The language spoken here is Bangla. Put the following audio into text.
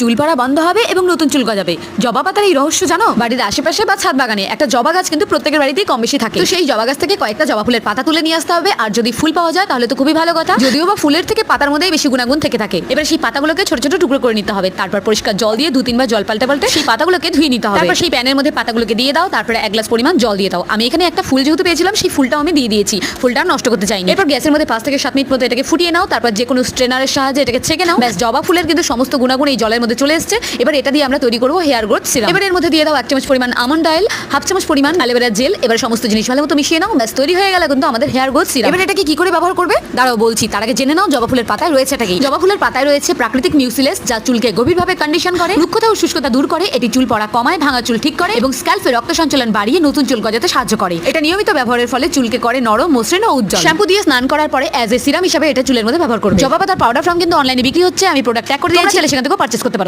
চুল পড়া বন্ধ হবে এবং নতুন চুল গজাবে। জবা পাতার এই রহস্য জানো? বাড়ির আশেপাশে বা ছাদ বাগানে একটা জবা গাছ কিন্তু প্রত্যেকের বাড়িতেই কম বেশি থাকে। তো সেই জবা গাছ থেকে কয়েকটা জবা ফুলের পাতা তুলে নিয়ে আসতে হবে, আর যদি ফুল পাওয়া যায় তাহলে তো খুবই ভালো কথা। যদিও বা ফুলের থেকে পাতার মধ্যেই বেশি গুণাগুণ থেকে থাকে। এবার সেই পাতাগুলোকে ছোট ছোট টুকরো করে নিতে হবে। তারপর পরিষ্কার জল দিয়ে দু তিনবার জল পাল্টে পাল্টে সেই পাতাগুলোকে ধুয়ে নিতে হবে। সেই প্যানের মধ্যে পাতাগুলোকে দিয়ে দাও, তারপরে এক গ্লাস পরিমাণ জল দিয়ে দাও। আমি এখানে একটা ফুল যেহেতু পেয়েছিলাম, সেই ফুলটাও আমি দিয়ে দিয়েছি। ফুলটা নষ্ট করতে চাইনি। এরপর গ্যাসের মধ্যে পাঁচ থেকে সাত মিনিট মতো এটাকে ফুটিয়ে নাও, তারপর যে কোনো স্ট্রেনারের সাহায্যে এটাকে ছেঁকে নাও। ব্যাস, জবা ফুলের কিন্তু সমস্ত গুণাগুণ এই জলের মধ্যে চলে এসেছে। এবার এটা দিয়ে আমরা তৈরি করব হেয়ার গ্রোথ সিরাম এবার এর মধ্যে দিয়ে দাও এক চামচ পরিমাণ আমন্ড অয়েল হাফ চামচ পরিমাণ অ্যালোভেরা জেল এবার সমস্ত জিনিস ভালো মতো মিশিয়ে নাও ব্যাস তৈরি হয়ে গেল কিন্তু আমাদের হেয়ার গ্রোথ সিরাম এবার এটাকে কি করে ব্যবহার করবে? দাঁড়াও বলছি তার আগে জেনে নাও জবা ফুলের পাতায় রয়েছে এটা কি? জবা ফুলের পাতায় রয়েছে প্রাকৃতিক মিউসিলেস যা চুলকে গভীরভাবে কন্ডিশন করে রুক্ষতা ও শুষ্কতা দূর করে এটি চুল পড়া কমায় ভাঙা চুল ঠিক করে এবং স্ক্যাল্পে রক্ত সঞ্চালন বাড়িয়ে নতুন চুল গজাতে সাহায্য করে। এটা নিয়মিত ব্যবহারের ফলে চুলকে করে নরম মসৃণ ও উজ্জ্বল। শ্যাম্পু দিয়ে স্নান করার পরে অ্যাজ এ সিরাম হিসাবে এটা চুলের মধ্যে ব্যবহার করবে। জবা পাতার পাউডার ফর্ম কিন্তু অনলাইনে বিক্রি হচ্ছে আমি প্রোডাক্ট ট্যাগ করে দিয়েছি। সেখান থেকে পারচেস করতে।